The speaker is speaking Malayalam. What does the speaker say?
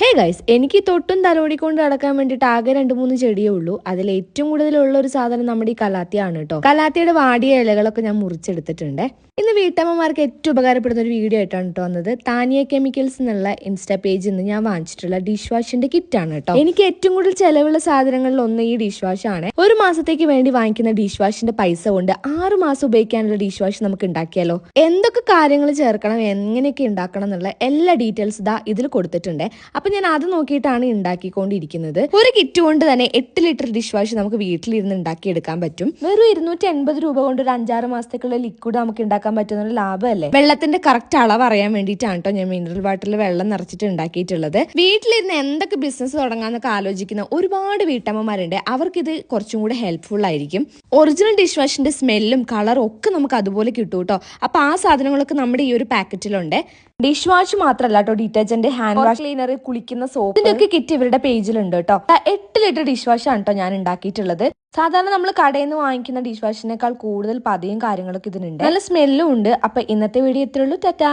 ഹേ ഗൈസ് എനിക്ക് തൊട്ടും തലോടിക്കൊണ്ട് നടക്കാൻ വേണ്ടിയിട്ട് ആകെ രണ്ട് മൂന്ന് ചെടിയേ ഉള്ളൂ. അതിൽ ഏറ്റവും കൂടുതൽ ഉള്ള ഒരു സാധനം നമ്മുടെ ഈ കലാത്തിയാണ് കേട്ടോ കലാത്തിയുടെ വാടിയ ഇലകളൊക്കെ ഞാൻ മുറിച്ചെടുത്തിട്ടുണ്ട്. ഇന്ന് വീട്ടമ്മമാർക്ക് ഏറ്റവും ഉപകാരപ്പെടുന്ന ഒരു വീഡിയോ ആയിട്ടാണ് കേട്ടോ വന്നത്. താനിയ കെമിക്കൽസ് എന്നുള്ള ഇൻസ്റ്റാ പേജിൽ നിന്ന് ഞാൻ വാങ്ങിച്ചിട്ടുള്ള ഡിഷ് വാഷിന്റെ കിറ്റ് ആണ് കേട്ടോ എനിക്ക് ഏറ്റവും കൂടുതൽ ചെലവുള്ള സാധനങ്ങളിൽ ഒന്ന് ഈ ഡിഷ് വാഷ് ആണ്. ഒരു മാസത്തേക്ക് വേണ്ടി വാങ്ങിക്കുന്ന ഡിഷ് വാഷിന്റെ പൈസ കൊണ്ട് ആറ് മാസം ഉപയോഗിക്കാനുള്ള ഡിഷ് വാഷ് നമുക്ക് ഉണ്ടാക്കിയാലോ? എന്തൊക്കെ കാര്യങ്ങൾ ചേർക്കണം എങ്ങനെയൊക്കെ ഉണ്ടാക്കണം എന്നുള്ള എല്ലാ ഡീറ്റെയിൽസ് ഇതാ ഇതിൽ കൊടുത്തിട്ടുണ്ട്. അപ്പൊ ഞാൻ അത് നോക്കിയിട്ടാണ് ഉണ്ടാക്കിക്കൊണ്ടിരിക്കുന്നത്. ഒരു കിറ്റ് കൊണ്ട് തന്നെ എട്ട് ലിറ്റർ ഡിഷ് വാഷ് നമുക്ക് വീട്ടിലിരുന്ന് ഉണ്ടാക്കിയെടുക്കാൻ പറ്റും. വെറും ഇരുന്നൂറ്റി എൺപത് രൂപ കൊണ്ട് ഒരു അഞ്ചാറ് മാസത്തേക്കുള്ള ലിക്വിഡ് നമുക്ക് ഉണ്ടാക്കാൻ പറ്റുന്ന ഒരു ലാഭമല്ലേ? വെള്ളത്തിന്റെ കറക്റ്റ് അളവ് അറിയാൻ വേണ്ടിയിട്ടാണ് കേട്ടോ ഞാൻ മിനറൽ വാട്ടറിൽ വെള്ളം നിറച്ചിട്ട് ഉണ്ടാക്കിയിട്ടുള്ളത്. വീട്ടിലിരുന്ന് എന്തൊക്കെ ബിസിനസ് തുടങ്ങാന്നൊക്കെ ആലോചിക്കുന്ന ഒരുപാട് വീട്ടമ്മമാരുണ്ട്. അവർക്കിത് കുറച്ചും കൂടെ ഹെൽപ്ഫുൾ ആയിരിക്കും. ഒറിജിനൽ ഡിഷ് വാഷിന്റെ സ്മെല്ലും കളറും ഒക്കെ നമുക്ക് അതുപോലെ കിട്ടും കേട്ടോ. അപ്പോൾ ആ സാധനങ്ങളൊക്കെ നമ്മുടെ ഈ ഒരു പാക്കറ്റിലുണ്ട് ഡിഷ് വാഷ് മാത്രമല്ല കേട്ടോ ഡിറ്റർജന്റ് ഹാൻഡ് വാഷ് ക്ലീനർ കുളിക്കുന്ന സോപ്പ് ഇതിന്റെയൊക്കെ കിറ്റ് ഇവരുടെ പേജിലുണ്ട് കേട്ടോ. എട്ട് ലിറ്റർ ഡിഷ് വാഷാണ് കേട്ടോ ഞാൻ ഉണ്ടാക്കിയിട്ടുള്ളത്. സാധാരണ നമ്മൾ കടയിൽ നിന്ന് വാങ്ങിക്കുന്ന ഡിഷ് വാഷിനേക്കാൾ കൂടുതൽ പതിയും കാര്യങ്ങളൊക്കെ ഇതിനുണ്ട്. നല്ല സ്മെല്ലും ഉണ്ട്. അപ്പം ഇന്നത്തെ വീഡിയോ ഇത്രയുള്ളൂ ടാറ്റാ.